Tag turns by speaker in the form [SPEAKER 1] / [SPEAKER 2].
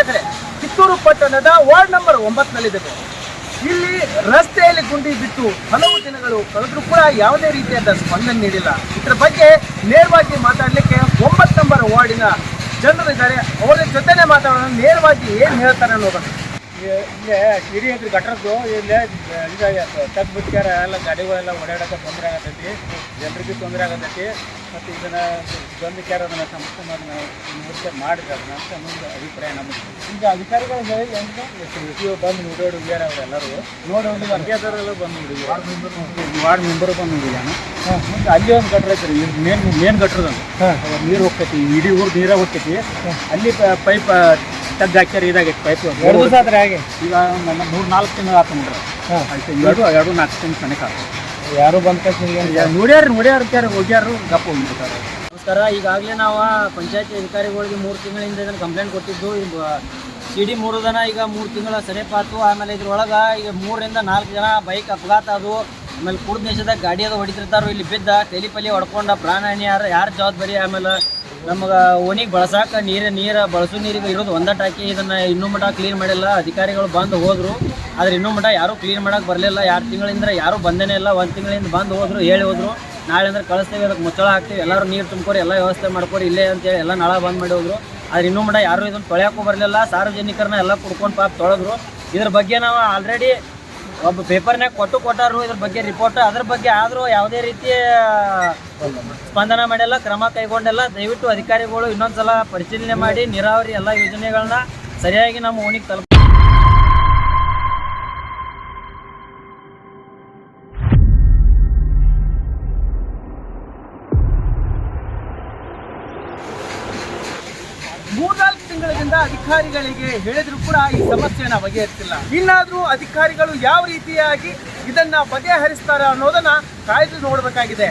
[SPEAKER 1] ವೀಕ್ಷಕರೇ, ಕಿತ್ತೂರು ಪಟ್ಟಣದ ward number ಒಂಬತ್ತನಲ್ಲಿದೆ ಇಲ್ಲಿ ರಸ್ತೆಯಲ್ಲಿ ಗುಂಡಿ ಬಿಟ್ಟು ಹಲವು ದಿನಗಳು ಕಳೆದ್ರೂ ಕೂಡ ಯಾವುದೇ ರೀತಿಯಾದ ಸ್ಪಂದನೆ ನೀಡಿಲ್ಲ. ಇದರ ಬಗ್ಗೆ ನೇರವಾಗಿ ಮಾತಾಡಲಿಕ್ಕೆ ಒಂಬತ್ತು ನಂಬರ್ ವಾರ್ಡಿನ ಜನರಿದ್ದಾರೆ. ಅವರ ಜೊತೆನೆ ಮಾತಾಡೋಣ. ನೇರವಾಗಿ ಏನು ಹೇಳ್ತಾರೆ ಅನ್ನೋದನ್ನ
[SPEAKER 2] ಇಲ್ಲೇ ಸಿರಿ ಅಂತ ಗಟ್ರದ್ದು ಇಲ್ಲೇ ಈಗ ತಗ್ ಬಿಟ್ಕ್ಯಾರ ಎಲ್ಲ ಗಾಡಿಗಳೆಲ್ಲ ಓಡಾಡಕ್ಕೆ ತೊಂದರೆ ಆಗತೈತಿ ಜನರಿಗೆ ತೊಂದರೆ ಆಗತೈತಿ ಮತ್ತು ಇದನ್ನು ಬಂದು ಅದನ್ನು ಸಮಸ್ಯೆ ಸಂಸ್ಥೆ ಮಾಡಿ ನಾವು ಮುಖ್ಯ ಮಾಡಿದ್ರೆ ಅದನ್ನ ಅಂತ ಒಂದು ಅಭಿಪ್ರಾಯ ನಮಗೆ ಈಗ ಅಧಿಕಾರಿಗಳು ಹೇಳಿ ಇವು ಬಂದು ನೋಡೋಡು ಹೋಗ್ಯಾರ ಅವರೆಲ್ಲರೂ ನೋಡಿ ಒಂದು ಅಂತ್ಯದವರೆಲ್ಲ ಬಂದು ನೋಡಿ ವಾರ್ಡ್ ಮೆಂಬರ್ ಬಂದು ನೋಡಿದಾನ ಮುಂದೆ ಅಲ್ಲಿ ಒಂದು ಗಟ್ರ ಐತ್ರಿ ಮೇನ್ ಮೇನ್ ಗಟ್ರದಂದು. ನೀರು ಹೋಗ್ತೈತಿ ಇಡೀ ಊರು ನೀರಾಗ ಹೋಗ್ತೈತಿ. ಅಲ್ಲಿ ಪೈಪ್ ತಗ್ಗ ಹಾಕ್ಯಾರ ಇದಾಗೈತೆ ಪೈಪ್
[SPEAKER 1] ಎರಡು ದಿವಸ ಆದ್ರೆ ಹಾಗೆ?
[SPEAKER 2] ಈಗ ನನ್ನ ಮೂರು ನಾಲ್ಕು ತಿಂಗಳು ಆತು ನೋಡ್ರಿ ಆಯ್ತು ಎರಡು ಎರಡು ನಾಲ್ಕು ತಿಂಗಳು ಕಣಕ್ಕೆ ಆತು.
[SPEAKER 1] ಯಾರು ಬಂದ
[SPEAKER 2] ನೋಡ್ಯಾರ ನೋಡ್ಯಾರ ಕ್ಯಾರ ಹೋಗ್ಯಾರು ಗಪ್ಪ ಹೋಗ್ಬಿಡ್ತಾರೆ
[SPEAKER 3] ನಮಸ್ಕಾರ ಈಗಾಗಲೇ ನಾವು ಪಂಚಾಯತಿ ಅಧಿಕಾರಿಗಳಿಗೆ ಮೂರು ತಿಂಗಳಿಂದ ಇದನ್ನು ಕಂಪ್ಲೇಂಟ್ ಕೊಟ್ಟಿದ್ದು. ಸಿಡಿ ಸಿ ಡಿ ಮೂರು ಜನ ಈಗ ಮೂರು ತಿಂಗಳ ಸರಿಪಾತು ಆಮೇಲೆ ಇದ್ರೊಳಗೆ ಈಗ ಮೂರರಿಂದ ನಾಲ್ಕು ಜನ ಬೈಕ್ ಅಪಘಾತ ಅದು ಆಮೇಲೆ ಕೂಡ ದೇಶದಾಗ ಗಾಡಿ ಅದು ಹೊಡಿತಿರ್ತಾರೋ, ಇಲ್ಲಿ ಬಿದ್ದ ತೆಲಿಪಲಿ ಹೊಡ್ಕೊಂಡ ಪ್ರಾಣಹಾನಿ ಯಾರು ಯಾರು ಜವಾಬ್ದಾರಿ? ಆಮೇಲೆ ನಮಗೆ ಓಣಿಗೆ ಬಳಸಾಕ ನೀರು ನೀರು, ಬಳಸೋ ನೀರಿಗೆ ಇರೋದು ಒಂದ ಟಾಕಿ ಇದನ್ನು ಇನ್ನೂ ಮಟ ಕ್ಲೀನ್ ಮಾಡಿಲ್ಲ. ಅಧಿಕಾರಿಗಳು ಬಂದು ಹೋದರು. ಆದ್ರೆ ಇನ್ನೂ ಮಟ ಯಾರೂ ಕ್ಲೀನ್ ಮಾಡಕ್ಕೆ ಬರಲಿಲ್ಲ. ಎರಡು ತಿಂಗಳಿಂದ ಯಾರೂ ಬಂದೇನೆ ಇಲ್ಲ. ಒಂದು ತಿಂಗಳಿಂದ ಬಂದು ಹೋದರು, ಹೇಳಿ ಹೋದ್ರು. ನಾಳೆ ಅಂದ್ರೆ ಕಳಿಸ್ತೇವೆ ಅದಕ್ಕೆ ಮುಚ್ಚಳ ಹಾಕ್ತೀವಿ. ಎಲ್ಲರೂ ನೀರು ತುಂಬ್ಕೊರಿ, ಎಲ್ಲ ವ್ಯವಸ್ಥೆ ಮಾಡ್ಕೊರಿ, ಇಲ್ಲೇ ಅಂತೇಳಿ ಎಲ್ಲ ನಾಳೆ ಬಂದ್ ಮಾಡಿ ಹೋದ್ರು. ಆದ್ರೆ ಇನ್ನೂ ಮಟ ಯಾರು ಇದನ್ನು ತೊಳೆಯೋಕ್ಕೂ ಬರಲಿಲ್ಲ. ಸಾರ್ವಜನಿಕರನ್ನ ಎಲ್ಲ ಕುಡ್ಕೊಂಡು ಪಾಪ ತೊಳೆದ್ರು. ಇದ್ರ ಬಗ್ಗೆ ನಾವು ಆಲ್ರೆಡಿ ಒಬ್ಬ ಪೇಪರ್ನಾಗ ಕೊಟ್ಟು ಕೊಟ್ಟಾರು, ಇದ್ರ ಬಗ್ಗೆ ರಿಪೋರ್ಟ್ ಅದ್ರ ಬಗ್ಗೆ ಆದರೂ ಯಾವುದೇ ರೀತಿಯ ಸ್ಪಂದನ ಮಾಡಿಲ್ಲ, ಕ್ರಮ ಕೈಗೊಂಡಿಲ್ಲ. ದಯವಿಟ್ಟು ಅಧಿಕಾರಿಗಳು ಇನ್ನೊಂದ್ಸಲ ಪರಿಶೀಲನೆ ಮಾಡಿ, ನೀರಾವರಿ ಎಲ್ಲ ಯೋಜನೆಗಳನ್ನ ಸರಿಯಾಗಿ ನಮ್ಮ ಓಣಿಗೆ ತಲುಪ
[SPEAKER 1] ಮೂರ್ನಾಲ್ಕು ತಿಂಗಳಿಂದ ಅಧಿಕಾರಿಗಳಿಗೆ ಹೇಳಿದ್ರು ಕೂಡ ಈ ಸಮಸ್ಯೆನ ಬಗೆಹರಿಸಿಲ್ಲ ಇನ್ನಾದ್ರೂ ಅಧಿಕಾರಿಗಳು ಯಾವ ರೀತಿಯಾಗಿ ಇದನ್ನ ಬಗೆಹರಿಸ್ತಾರೆ ಅನ್ನೋದನ್ನ ಕಾಯ್ದು ನೋಡಬೇಕಾಗಿದೆ.